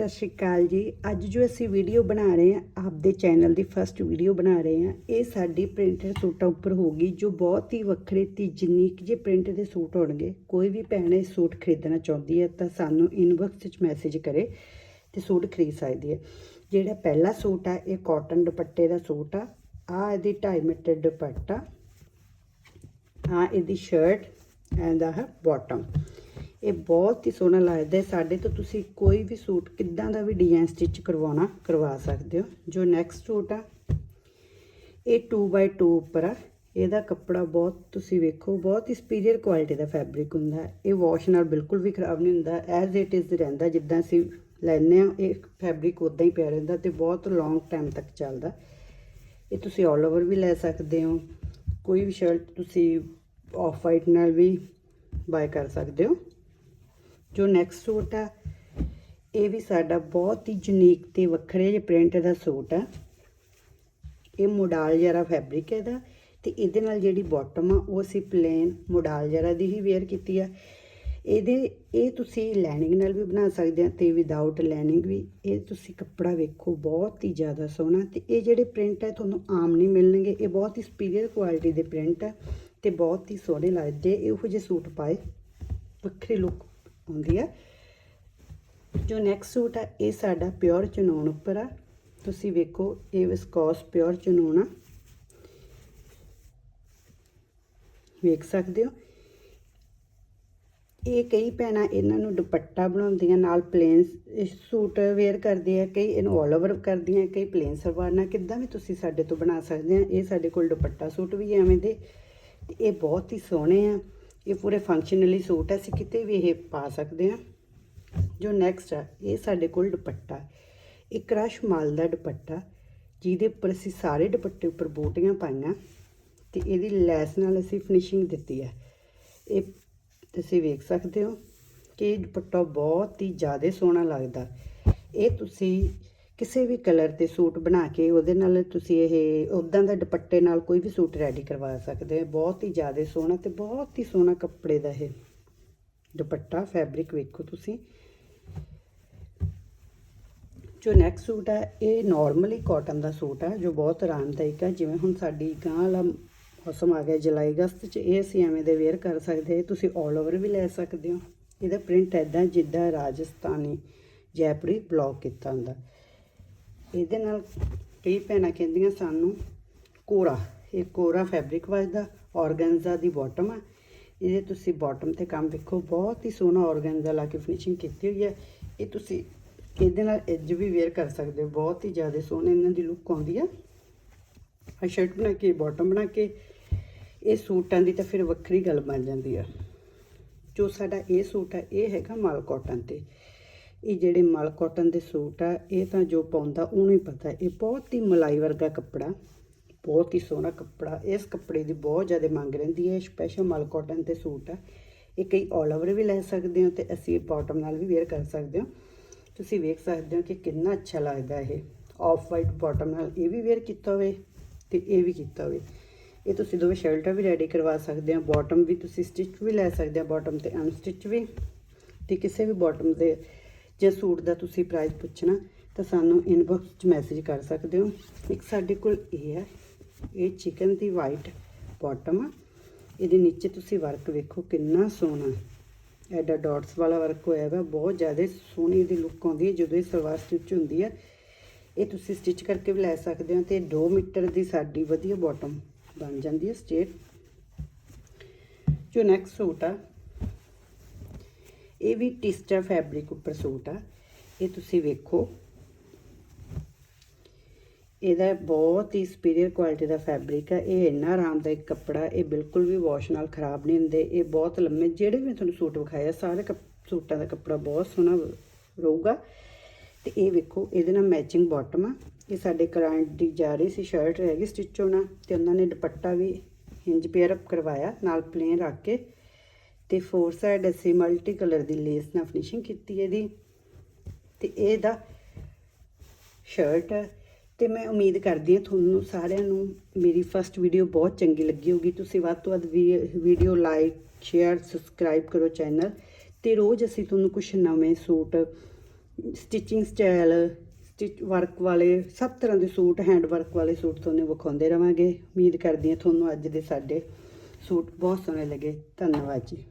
ਸਤਿ ਸ਼੍ਰੀ ਅਕਾਲ ਜੀ। ਅੱਜ ਜੋ ਅਸੀਂ ਵੀਡੀਓ ਬਣਾ ਰਹੇ ਹਾਂ, ਆਪਦੇ ਚੈਨਲ ਦੀ ਫਰਸਟ ਵੀਡੀਓ ਬਣਾ ਰਹੇ ਹਾਂ, ਇਹ ਸਾਡੀ ਪ੍ਰਿੰਟਡ ਸੂਟਾਂ ਉੱਪਰ ਹੋਗੀ ਜੋ ਬਹੁਤ ਹੀ ਵੱਖਰੇ ਤੇ ਯੂਨੀਕ ਜੇ ਪ੍ਰਿੰਟ ਦੇ ਸੂਟ ਹੋਣਗੇ, ਕੋਈ ਵੀ ਭੈਣ ਇਹ ਸੂਟ ਖਰੀਦਣਾ ਚਾਹੁੰਦੀ ਹੈ, ਤਾਂ ਸਾਨੂੰ ਇਨਬਾਕਸ ਵਿੱਚ ਮੈਸੇਜ ਕਰੇ ਤੇ ਸੂਟ ਖਰੀਦ ਸਕਦੀ ਹੈ। ਜਿਹੜਾ ਪਹਿਲਾ ਸੂਟ ਆ, ਇਹ ਕਾਟਨ ਦੁਪੱਟੇ ਦਾ ਸੂਟ ਆ। ਆ ਇਹਦੀ 2.5 ਮੀਟਰ ਦੁਪੱਟਾ ਆ ਇਹਦੀ ਸ਼ਰਟ ਐਂਡ ਆਹ ਬਾਟਮ ਇਹ ਬਹੁਤ ਹੀ ਸੋਹਣਾ ਲੱਗਦਾ ਸਾਡੇ ਤੋਂ ਤੁਸੀਂ ਕੋਈ ਵੀ ਸੂਟ ਕਿੱਦਾਂ ਦਾ ਵੀ ਡਿਜ਼ਾਈਨ ਸਟਿਚ ਕਰਵਾਉਣਾ, ਕਰਵਾ ਸਕਦੇ ਹੋ। ਜੋ ਨੈਕਸਟ ਸੂਟ ਆ, ਇਹ 2x2 ਉੱਪਰ ਆ। ਇਹਦਾ ਕੱਪੜਾ ਬਹੁਤ ਤੁਸੀਂ ਵੇਖੋ, ਬਹੁਤ ਹੀ ਸੁਪੀਰੀਅਰ ਕੁਆਲਿਟੀ ਦਾ ਫੈਬਰਿਕ ਹੁੰਦਾ ਇਹ ਵਾਸ਼ ਨਾਲ ਬਿਲਕੁਲ ਵੀ ਖਰਾਬ ਨਹੀਂ ਹੁੰਦਾ ਐਜ਼ ਇਟ ਇਜ਼ ਰਹਿੰਦਾ, ਜਿੱਦਾਂ ਅਸੀਂ ਲੈਨੇ ਆ ਇਹ ਫੈਬਰਿਕ ਉਦਾਂ ਹੀ ਪਿਆ ਰਹਿੰਦਾ ਤੇ ਬਹੁਤ ਲੌਂਗ ਟਾਈਮ ਤੱਕ ਚੱਲਦਾ। ਇਹ ਤੁਸੀਂ ਆਲ ਓਵਰ ਵੀ ਲੈ ਸਕਦੇ ਹੋ। ਕੋਈ ਵੀ ਸ਼ਰਟ ਤੁਸੀਂ ਆਫ ਵਾਈਟ ਨਾਲ ਵੀ ਬਾਏ ਕਰ ਸਕਦੇ ਹੋ। ਜੋ ਨੈਕਸਟ ਸੂਟ ਆ, ਇਹ ਵੀ ਸਾਡਾ ਬਹੁਤ ਹੀ ਯੂਨੀਕ ਤੇ ਵੱਖਰੇ ਜਿਹੇ ਪ੍ਰਿੰਟ ਦਾ ਸੂਟ ਆ। ਇਹ ਮੋਡਾਲ ਜਰਾ ਫੈਬਰਿਕ ਹੈ ਇਹਦਾ ਤੇ ਇਹਦੇ ਨਾਲ ਜਿਹੜੀ ਬਾਟਮ ਆ, ਉਹ ਅਸੀਂ ਪਲੇਨ ਮੋਡਾਲ ਜਰਾ ਦੀ ਹੀ ਵੇਅਰ ਕੀਤੀ ਆ। ਇਹਦੇ, ਇਹ ਤੁਸੀਂ ਲੈਨਿੰਗ ਨਾਲ ਵੀ ਬਣਾ ਸਕਦੇ ਆ ਤੇ ਵਿਦਆਊਟ ਲਾਈਨਿੰਗ ਵੀ। ਇਹ ਤੁਸੀਂ ਕੱਪੜਾ ਵੇਖੋ, ਬਹੁਤ ਹੀ ਜ਼ਿਆਦਾ ਸੋਹਣਾ ਤੇ ਇਹ ਜਿਹੜੇ ਪ੍ਰਿੰਟ ਹੈ ਤੁਹਾਨੂੰ ਆਮ ਨਹੀਂ ਮਿਲਣਗੇ। ਇਹ ਬਹੁਤ ਹੀ ਸੁਪੀਰੀਅਰ ਕੁਆਲਿਟੀ ਦੇ ਪ੍ਰਿੰਟ ਆ ਤੇ ਬਹੁਤ ਹੀ ਸੋਹਣੇ ਲੱਗਦੇ ਇਹੋ ਜਿਹੇ ਸੂਟ ਪਾਏ, ਵੱਖਰੀ ਲੁੱਕ ਆਉਂਦੀ ਆ ਜੋ ਨੈਕਸਟ ਸੂਟ ਆ, ਇਹ ਸਾਡਾ ਪਿਓਰ ਚਨੌਨ ਉੱਪਰ ਆ। ਤੁਸੀਂ ਵੇਖੋ, ਇਹ ਵਿਸਕੋਸ ਪਿਓਰ ਚਨੂਨ ਆ। ਵੇਖ ਸਕਦੇ ਹੋ? ਇਹ ਕਈ ਭੈਣਾਂ ਇਹਨਾਂ ਨੂੰ ਦੁਪੱਟਾ ਬਣਾਉਂਦੀਆਂ, ਨਾਲ ਪਲੇਨ ਸੂਟ ਵੇਅਰ ਕਰਦੇ ਆ ਕਈ ਇਹਨੂੰ ਆਲ ਓਵਰ ਕਰਦੀਆਂ, ਕਈ ਪਲੇਨ ਸਲਵਾਰ ਨਾਲ। ਕਿੱਦਾਂ ਵੀ ਤੁਸੀਂ ਸਾਡੇ ਤੋਂ ਬਣਾ ਸਕਦੇ ਆ। ਇਹ ਸਾਡੇ ਕੋਲ ਦੁਪੱਟਾ ਸੂਟ ਵੀ ਐਵੇਂ ਦੇ, ਤੇ ਇਹ ਬਹੁਤ ਹੀ ਸੋਹਣੇ ਆ। ਇਹ ਪੂਰੇ ਫੰਕਸ਼ਨਲੀ ਸੂਟ ਹੈ, ਅਸੀਂ ਕਿਤੇ ਵੀ ਇਹ ਪਾ ਸਕਦੇ ਹਾਂ। ਜੋ ਨੈਕਸਟ ਆ, ਇਹ ਸਾਡੇ ਕੋਲ ਦੁਪੱਟਾ ਇਹ ਕ੍ਰਸ਼ ਮਾਲ ਦਾ ਦੁਪੱਟਾ, ਜਿਹਦੇ ਉੱਪਰ ਅਸੀਂ ਸਾਰੇ ਦੁਪੱਟੇ ਉੱਪਰ ਬੂਟੀਆਂ ਪਾਈਆਂ, ਤੇ ਇਹਦੀ ਲੈਸ ਨਾਲ ਅਸੀਂ ਫਿਨਿਸ਼ਿੰਗ ਦਿੱਤੀ ਹੈ। ਇਹ ਤੁਸੀਂ ਵੇਖ ਸਕਦੇ ਹੋ ਕਿ ਇਹ ਦੁਪੱਟਾ ਬਹੁਤ ਹੀ ਜ਼ਿਆਦਾ ਸੋਹਣਾ ਲੱਗਦਾ। ਇਹ ਤੁਸੀਂ ਕਿਸੇ ਵੀ ਕਲਰ ਦੇ ਸੂਟ ਬਣਾ ਕੇ ਉਹਦੇ ਨਾਲ ਤੁਸੀਂ ਇਹ ਉਦਾਂ ਦਾ ਦੁਪੱਟੇ ਨਾਲ ਕੋਈ ਵੀ ਸੂਟ ਰੈਡੀ ਕਰਵਾ ਸਕਦੇ ਹੋ ਬਹੁਤ ਹੀ ਜ਼ਿਆਦਾ ਸੋਹਣਾ ਤੇ ਬਹੁਤ ਹੀ ਸੋਹਣਾ ਕੱਪੜੇ ਦਾ ਇਹ ਦੁਪੱਟਾ ਫੈਬਰਿਕ ਵੇਖੋ ਤੁਸੀਂ। ਜੋ ਨੈਕਸਟ ਸੂਟ ਆ, ਇਹ ਨਾਰਮਲੀ ਕਾਟਨ ਦਾ ਸੂਟ ਆ, ਜੋ ਬਹੁਤ ਆਰਾਮਦਾਇਕ ਆ। ਜਿਵੇਂ ਹੁਣ ਸਾਡੀ ਗਾਂ ਵਾਲਾ ਮੌਸਮ ਆ ਗਿਆ, ਜੁਲਾਈ ਅਗਸਤ ਚ, ਇਹ ਅਸੀਂ ਐਵੇਂ ਦੇ ਵੇਅਰ ਕਰ ਸਕਦੇ ਤੁਸੀਂ ਆਲ ਓਵਰ ਵੀ ਲੈ ਸਕਦੇ ਹੋ। ਇਹਦਾ ਪ੍ਰਿੰਟ ਐਦਾਂ ਜਿੱਦਾਂ ਰਾਜਸਥਾਨੀ, ਜੈਪੁਰੀ ਬਲੌਕ ਕੀਤਾ ਹੁੰਦਾ। ਇਹਦੇ ਨਾਲ ਕਈ ਭੈਣਾਂ ਕਹਿੰਦੀਆਂ ਸਾਨੂੰ ਕੋਰਾ, ਇਹ ਕੋਰਾ ਫੈਬਰਿਕ ਵੱਜਦਾ ਔਰਗੈਂਜ਼ਾ ਦੀ ਬਾਟਮ ਆ। ਇਹਦੇ ਤੁਸੀਂ ਬਾਟਮ ਤੇ ਕੰਮ ਵੇਖੋ, ਬਹੁਤ ਹੀ ਸੋਹਣਾ ਔਰਗੈਂਜ਼ਾ ਲਾ ਕੇ ਫਿਨਿਸ਼ਿੰਗ ਕੀਤੀ ਹੋਈ ਹੈ। ਇਹ ਤੁਸੀਂ ਇਹਦੇ ਨਾਲ ਐਜ ਵੀ ਵੇਅਰ ਕਰ ਸਕਦੇ ਹੋ, ਬਹੁਤ ਹੀ ਜ਼ਿਆਦਾ ਸੋਹਣੇ ਇਹਨਾਂ ਦੀ ਲੁੱਕ ਆਉਂਦੀ ਆ। ਆ ਸ਼ਰਟ ਬਣਾ ਕੇ ਬਾਟਮ ਬਣਾ ਕੇ, ਇਹ ਸੂਟਾਂ ਦੀ ਤਾਂ ਫਿਰ ਵੱਖਰੀ ਗੱਲ ਬਣ ਜਾਂਦੀ ਆ। ਜੋ ਸਾਡਾ ਇਹ ਸੂਟ ਆ, ਇਹ ਹੈਗਾ ਮਲ ਕਾਟਨ ਤੇ। ਇਹ ਜਿਹੜੇ ਮਲ ਕਾਟਨ ਦੇ ਸੂਟ ਆ, ਇਹ ਤਾਂ ਜੋ ਪਾਉਂਦਾ ਉਹਨੂੰ ਹੀ ਪਤਾ। ਇਹ ਬਹੁਤ ਹੀ ਮਲਾਈ ਵਰਗਾ ਕੱਪੜਾ, ਬਹੁਤ ਹੀ ਸੋਹਣਾ ਕੱਪੜਾ। ਇਸ ਕੱਪੜੇ ਦੀ ਬਹੁਤ ਜ਼ਿਆਦਾ ਮੰਗ ਰਹਿੰਦੀ ਹੈ ਸਪੈਸ਼ਲ ਮਲ ਕਾਟਨ ਤੇ ਸੂਟ ਆ। ਇਹ ਕਈ ਆਲ ਓਵਰ ਵੀ ਲੈ ਸਕਦੇ ਹੋ ਤੇ ਅਸੀਂ ਬਾਟਮ ਨਾਲ ਵੀ ਵੇਅਰ ਕਰ ਸਕਦੇ ਹੋ। ਤੁਸੀਂ ਵੇਖ ਸਕਦੇ ਹੋ ਕਿ ਕਿੰਨਾ ਅੱਛਾ ਲੱਗਦਾ ਇਹ। ਆਫ ਵਾਈਟ ਬਾਟਮ ਨਾਲ ਇਹ ਵੀ ਵੇਅਰ ਕੀਤਾ ਹੋਵੇ ਤੇ ਇਹ ਵੀ ਕੀਤਾ ਹੋਵੇ। ਇਹ ਤੁਸੀਂ ਦੋਵੇਂ ਸ਼ਰਟਾਂ ਵੀ ਰੈਡੀ ਕਰਵਾ ਸਕਦੇ ਹੋ। ਬਾਟਮ ਵੀ ਤੁਸੀਂ ਸਟਿਚ ਵੀ ਲੈ ਸਕਦੇ ਹੋ ਬਾਟਮ ਤੇ ਅਨਸਟਿਚ ਵੀ ਤੇ ਕਿਸੇ ਵੀ ਬਾਟਮ ਦੇ ਜੇ ਸੂਟ ਦਾ ਤੁਸੀਂ ਪ੍ਰਾਈਸ ਪੁੱਛਣਾ, ਤਾਂ ਸਾਨੂੰ ਇਨਬਾਕਸ 'ਚ ਮੈਸੇਜ ਕਰ ਸਕਦੇ ਹੋ। ਇੱਕ ਸਾਡੇ ਕੋਲ ਇਹ ਹੈ, ਇਹ ਚਿਕਨ ਦੀ ਵਾਈਟ ਬਾਟਮ ਆ। ਇਹਦੇ ਨੀਚੇ ਤੁਸੀਂ ਵਰਕ ਵੇਖੋ ਕਿੰਨਾ ਸੋਹਣਾ। ਐਡਾ ਡਾਟਸ ਵਾਲਾ ਵਰਕ ਹੋਇਆ ਹੈ ਬਹੁਤ ਜ਼ਿਆਦਾ ਸੋਹਣੀ ਦੀ ਲੁੱਕ ਆਉਂਦੀ ਹੈ, ਜਦੋਂ ਇਹ ਸਲਵਾਰ ਸਟਿਚ ਹੁੰਦੀ ਹੈ। ਇਹ ਤੁਸੀਂ ਸਟਿਚ ਕਰਕੇ ਵੀ ਲੈ ਸਕਦੇ ਹੋ ਤੇ 2 ਮੀਟਰ ਦੀ ਸਾਡੀ ਵਧੀਆ ਬਾਟਮ ਬਣ ਜਾਂਦੀ ਹੈ ਸਟੇਟ ਜੋ ਨੈਕਸਟ ਸੂਟ ਆ ਇਹ ਵੀ ਟਿਸਟਾ ਫੈਬਰਿਕ ਉੱਪਰ ਸੂਟ ਆ। ਇਹ ਤੁਸੀਂ ਵੇਖੋ। ਇਹਦਾ ਬਹੁਤ ਹੀ ਸੁਪੀਰੀਅਰ ਕੁਆਲਿਟੀ ਦਾ ਫੈਬਰਿਕ ਆ। ਇਹ ਇੰਨਾ ਆਰਾਮਦਾਇਕ ਕੱਪੜਾ, ਇਹ ਬਿਲਕੁਲ ਵੀ ਵਾਸ਼ ਨਾਲ ਖਰਾਬ ਨਹੀਂ ਹੁੰਦੇ। ਇਹ ਬਹੁਤ ਲੰਮੇ, ਜਿਹੜੇ ਵੀ ਤੁਹਾਨੂੰ ਸੂਟ ਵਿਖਾਇਆ, ਸਾਰੇ ਕੱਪ- ਸੂਟਾਂ ਦਾ ਕੱਪੜਾ ਬਹੁਤ ਸੋਹਣਾ ਰਹੂਗਾ। ਤੇ ਇਹ ਵੇਖੋ, ਇਹਦੇ ਨਾਲ ਮੈਚਿੰਗ ਬਾਟਮ ਆ। ਇਹ ਸਾਡੇ ਕਲਾਇੰਟ ਦੀ ਜਾ ਰਹੀ ਸੀ ਸ਼ਰਟ ਹੈਗੀ ਸਟਿਚ ਹੋਣਾ। ਤੇ ਉਹਨਾਂ ਨੇ ਦੁਪੱਟਾ ਵੀ ਹਿੰਜ ਪੇਅਰ ਅਪ ਕਰਵਾਇਆ, ਨਾਲ ਪਲੇਨ ਰੱਖ ਕੇ। ਤੇ ਫੋਰ ਸਾਈਡ ਅਸੀਂ ਮਲਟੀ ਕਲਰ ਦੀ ਲੇਸ ਨਾਲ ਫਿਨਿਸ਼ਿੰਗ ਕੀਤੀ ਇਹਦੀ। ਤੇ ਇਹਦਾ ਸ਼ਰਟ ਤੇ ਮੈਂ ਉਮੀਦ ਕਰਦੀ ਹਾਂ ਤੁਹਾਨੂੰ ਸਾਰਿਆਂ ਨੂੰ ਮੇਰੀ ਫਰਸਟ ਵੀਡੀਓ ਬਹੁਤ ਚੰਗੀ ਲੱਗੀ ਹੋਗੀ ਤੁਸੀਂ ਵੱਧ ਤੋਂ ਵੱਧ ਵੀਡੀਓ ਲਾਈਕ ਸ਼ੇਅਰ ਸਬਸਕ੍ਰਾਈਬ ਕਰੋ ਚੈਨਲ ਤੇ ਰੋਜ਼ ਅਸੀਂ ਤੁਹਾਨੂੰ ਕੁਝ ਨਵੇਂ suit stitching style stitch work ਵਾਲੇ, ਸਭ ਤਰ੍ਹਾਂ ਦੇ ਸੂਟ ਹੈਂਡ ਵਰਕ ਵਾਲੇ ਸੂਟ ਤੁਹਾਨੂੰ ਵਿਖਾਉਂਦੇ ਰਵਾਂਗੇ। ਉਮੀਦ ਕਰਦੀ ਹਾਂ ਤੁਹਾਨੂੰ ਅੱਜ ਦੇ ਸਾਡੇ ਸੂਟ ਬਹੁਤ ਸੋਹਣੇ ਲੱਗੇ। ਧੰਨਵਾਦ ਜੀ।